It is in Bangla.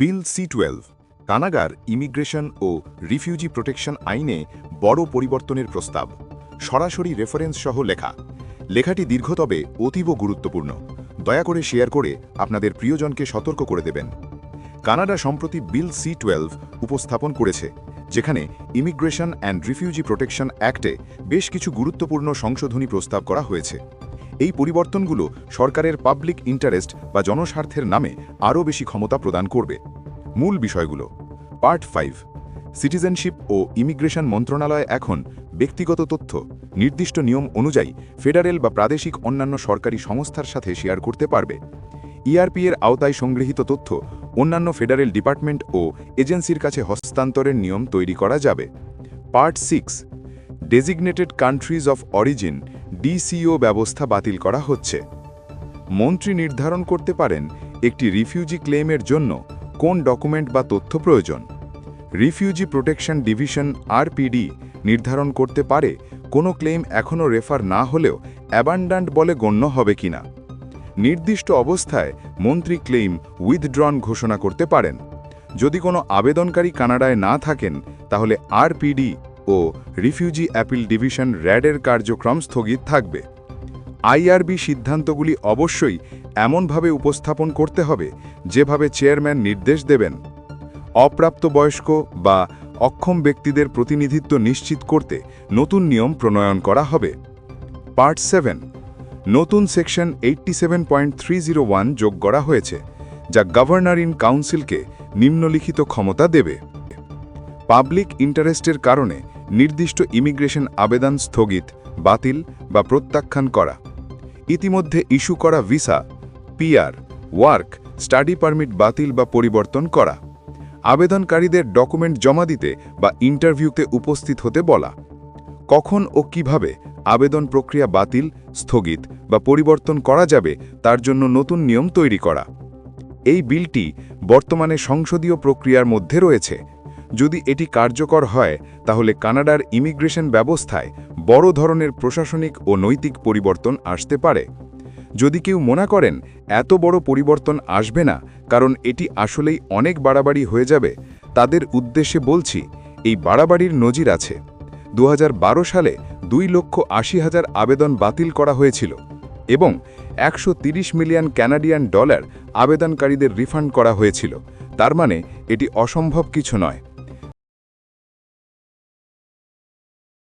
বিল সি টুয়েলভ কানাগার ইমিগ্রেশন ও রিফিউজি প্রোটেকশন আইনে বড় পরিবর্তনের প্রস্তাব। সরাসরি রেফারেন্স সহ লেখা। লেখাটি দীর্ঘ তবে অতীব গুরুত্বপূর্ণ। দয়া করে শেয়ার করে আপনাদের প্রিয়জনকে সতর্ক করে দেবেন। কানাডা সম্প্রতি বিল সি টুয়েলভ উপস্থাপন করেছে, যেখানে ইমিগ্রেশন অ্যান্ড রিফিউজি প্রোটেকশন অ্যাক্টে বেশ কিছু গুরুত্বপূর্ণ সংশোধনী প্রস্তাব করা হয়েছে। এই পরিবর্তনগুলো সরকারের পাবলিক ইন্টারেস্ট বা জনস্বার্থের নামে আরও বেশি ক্ষমতা প্রদান করবে। মূল বিষয়গুলো। পার্ট ফাইভ সিটিজেনশিপ ও ইমিগ্রেশন মন্ত্রণালয় এখন ব্যক্তিগত তথ্য, নির্দিষ্ট নিয়ম অনুযায়ী ফেডারেল বা প্রাদেশিক অন্যান্য সরকারি সংস্থার সাথে শেয়ার করতে পারবে। ইআরপি এর আওতায় সংগৃহীত তথ্য, অন্যান্য ফেডারেল ডিপার্টমেন্ট ও এজেন্সির কাছে হস্তান্তরের নিয়ম তৈরি করা যাবে। Part six designated countries of origin DCO ব্যবস্থা বাতিল করা হচ্ছে। মন্ত্রী নির্ধারণ করতে পারেন একটি রিফিউজি ক্লেমের জন্য কোন ডকুমেন্ট বা তথ্য প্রয়োজন। রিফিউজি প্রোটেকশন ডিভিশন আরপিডি নির্ধারণ করতে পারে কোনো ক্লেম এখনও রেফার না হলেও অ্যাবান্ডান্ট বলে গণ্য হবে কিনা। নির্দিষ্ট অবস্থায় মন্ত্রী ক্লেইম উইথড্রন ঘোষণা করতে পারেন। যদি কোনো আবেদনকারী কানাডায় না থাকেন, তাহলে আরপিডি ও রিফিউজি অ্যাপিল ডিভিশন র্যাডের কার্যক্রম স্থগিত থাকবে। আইআরবি সিদ্ধান্তগুলি অবশ্যই এমনভাবে উপস্থাপন করতে হবে, যেভাবে চেয়ারম্যান নির্দেশ দেবেন। অপ্রাপ্তবয়স্ক বা অক্ষম ব্যক্তিদের প্রতিনিধিত্ব নিশ্চিত করতে নতুন নিয়ম প্রণয়ন করা হবে। পার্ট সেভেন, নতুন সেকশন এইট্টি যোগ করা হয়েছে, যা গভর্নর ইন কাউন্সিলকে নিম্নলিখিত ক্ষমতা দেবে। পাবলিক ইন্টারেস্টের কারণে নির্দিষ্ট ইমিগ্রেশন আবেদন স্থগিত, বাতিল বা প্রত্যাখ্যান করা। ইতিমধ্যে ইস্যু করা visa, PR, work, study permit বাতিল বা পরিবর্তন করা। আবেদনকারীদের ডকুমেন্ট জমা দিতে বা ইন্টারভিউতে উপস্থিত হতে বলা। কখন ও কীভাবে আবেদন প্রক্রিয়া বাতিল, স্থগিত বা পরিবর্তন করা যাবে তার জন্য নতুন নিয়ম তৈরি করা। এই বিলটি বর্তমানে সংসদীয় প্রক্রিয়ার মধ্যে রয়েছে। যদি এটি কার্যকর হয়, তাহলে কানাডার ইমিগ্রেশন ব্যবস্থায় বড় ধরনের প্রশাসনিক ও নৈতিক পরিবর্তন আসতে পারে। যদি কেউ মনে করেন, এত বড় পরিবর্তন আসবে না, কারণ এটি আসলেই অনেক বাড়াবাড়ি হয়ে যাবে, তাদের উদ্দেশ্যে বলছি, এই বাড়াবাড়ির নজির আছে। দু হাজার বারো সালে দুই লক্ষ আশি হাজার আবেদন বাতিল করা হয়েছিল এবং একশো মিলিয়ন ক্যানাডিয়ান ডলার আবেদনকারীদের রিফান্ড করা হয়েছিল। তার মানে এটি অসম্ভব কিছু নয়।